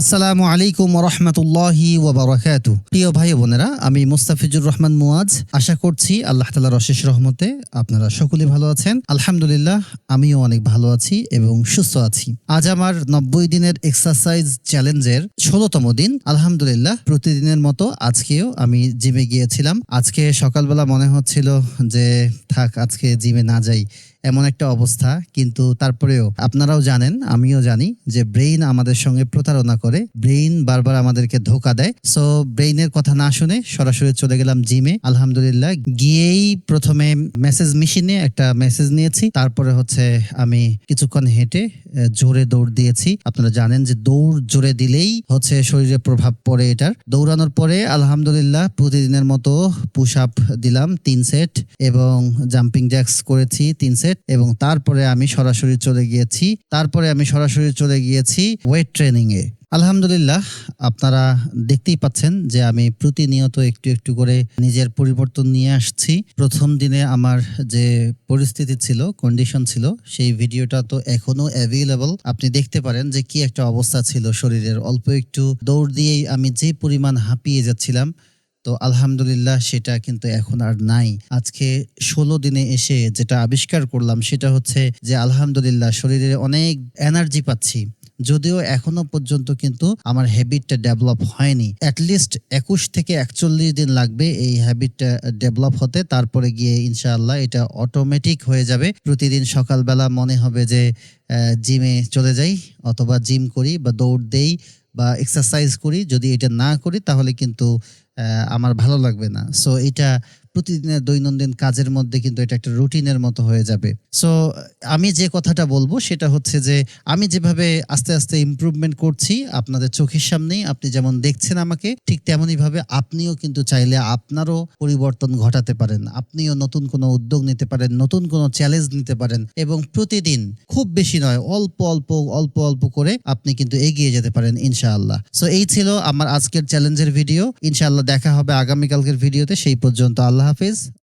আসসালামু আলাইকুম রহমতুল্লাহি ওবরাকাতু। প্রিয় ভাই বোনেরা, আমি মুস্তাফিজুর রহমান মুয়াজ। আশা করছি আল্লাহ তালার অশেষ রহমতে আপনারা সকলে ভালো আছেন। আলহামদুলিল্লাহ, আমিও অনেক ভালো আছি এবং সুস্থ আছি। আজ আমার নব্বই দিনের এক্সারসাইজ চ্যালেঞ্জের ষোলোতম দিন। আলহামদুলিল্লাহ, প্রতিদিনের মতো আজকেও আমি জিমে গিয়েছিলাম। আজকে সকালবেলা মনে হচ্ছিল যে, থাক, আজকে জিমে না যাই। এমন একটা অবস্থা, কিন্তু তারপরেও আপনারাও জানেন, আমিও জানি যে ব্রেইন আমাদের সঙ্গে প্রতারণা করে, ব্রেইন বারবার আমাদেরকে ধোকা দেয়। সো ব্রেইনের কথা না শুনে সরাসরি চলে গেলাম জিমে। আলহামদুলিল্লাহ, গিয়েই প্রথমে মেসেজ মেশিনে একটা মেসেজ নিয়েছি। তারপরে হচ্ছে আমি কিছুক্ষণ হেঁটে জোরে দৌড় দিয়েছি। আপনারা জানেন যে দৌড় জোরে দিলেই হচ্ছে শরীরে প্রভাব পড়ে এটার। দৌড়ানোর পরে আলহামদুলিল্লাহ প্রতিদিনের মতো পুশ আপ দিলাম, তিন সেট এবং জাম্পিং জ্যাক্স করেছি, তিন সেট এবং তারপরে আমি সরাসরি চলে গিয়েছি। তারপরে আমি সরাসরি চলে গিয়েছি ওয়েট ট্রেনিং এ। আলহামদুলিল্লাহ, আপনারা দেখতেই পাচ্ছেন যে আমি প্রতিনিয়ত একটু একটু করে নিজের পরিবর্তন নিয়ে আসছি। প্রথম দিনে আমার যে পরিস্থিতি ছিল কন্ডিশন ছিল, সেই ভিডিওটা তো এখনও অ্যাভেলেবল আপনি দেখতে পারেন যে কি একটা অবস্থা ছিল শরীরের। অল্প একটু দৌড় দিয়েই আমি যে পরিমাণ হাঁপিয়ে যাচ্ছিলাম তো আলহামদুলিল্লাহ সেটা কিন্তু এখন আর নাই। আজকে ষোলো দিনে এসে যেটা আবিষ্কার করলাম সেটা হচ্ছে যে আলহামদুলিল্লাহ শরীরে অনেক এনার্জি পাচ্ছি। যদিও এখনও পর্যন্ত কিন্তু আমার হ্যাবিটটা ডেভেলপ হয়নি। অ্যাটলিস্ট একুশ থেকে একচল্লিশ দিন লাগবে এই হ্যাবিটটা ডেভেলপ হতে। তারপরে গিয়ে ইনশাআল্লাহ এটা অটোমেটিক হয়ে যাবে। প্রতিদিন সকালবেলা মনে হবে যে জিমে চলে যাই অথবা জিম করি বা দৌড় দেই। বা এক্সারসাইজ করি, যদি এটা না করি তাহলে কিন্তু আমার ভালো লাগবে না। সো এটা প্রতিদিনের দৈনন্দিন কাজের মধ্যে কিন্তু এটা একটা রুটিনের মতো হয়ে যাবে। সো আমি যে কথাটা বলব সেটা হচ্ছে যে, আমি যেভাবে আস্তে আস্তে ইমপ্রুভমেন্ট করছি আপনাদের চোখের সামনেই, আপনি যেমন দেখছেন আমাকে, ঠিক তেমনই ভাবে আপনিও কিন্তু চাইলে আপনারও পরিবর্তন ঘটাতে পারেন। আপনিও নতুন কোনো উদ্যোগ নিতে পারেন, নতুন কোনো চ্যালেঞ্জ নিতে পারেন এবং প্রতিদিন, খুব বেশি নয়, অল্প অল্প অল্প অল্প করে আপনি কিন্তু এগিয়ে যেতে পারেন ইনশাআল্লাহ। সো এই ছিল আমার আজকের চ্যালেঞ্জের ভিডিও ইনশাআল্লাহ দেখা হবে আগামীকালকের ভিডিওতে সেই পর্যন্ত আল্লাহ হাফিজ